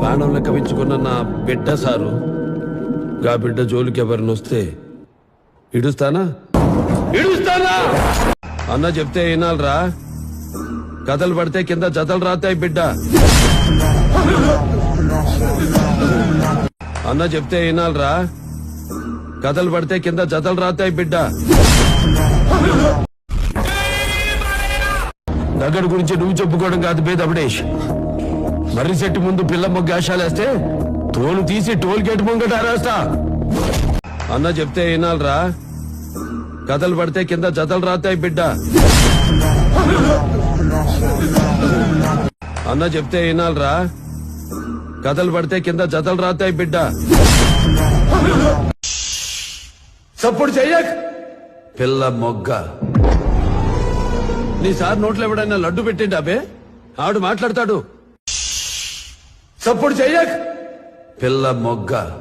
ప్రాణం లెక్క పెంచుకున్న నా బిడ్డ సారు. గా బిడ్డ జోలికి ఎవరిని వస్తే ఇడుస్తానా? ఇడుస్తానా? అన్న చెప్తే వినాలరా. కథలు పడితే కింద జతలు రాతాయి బిడ్డ. అన్న చెప్తే వినాలరా. కథలు పడితే కింద జతలు రాతాయి బిడ్డ. దగ్గర గురించి నువ్వు చెప్పుకోవడం కాదు బేద అభిడేష్ మర్రి చెట్టు ముందు పిల్ల మొగ్గ తోలు తీసి టోల్ గేట్ ముంగట ఆరేస్తా అన్న చెప్తే వినాలరా. కథలు పడితే కింద జతలు రాతాయి బిడ్డ. అన్న చెప్తే వినాలరా. కథలు పడితే కింద జతలు రాతాయి బిడ్డ. సప్పుడు చెయ్యక్. పిల్ల మొగ్గ. నీ సార్ నోట్లో ఎవడైనా లడ్డు పెట్టిండా అబే ఆడు మాట్లాడతాడు. సప్పుడు చెయ్యక్. పిల్ల మొగ్గ.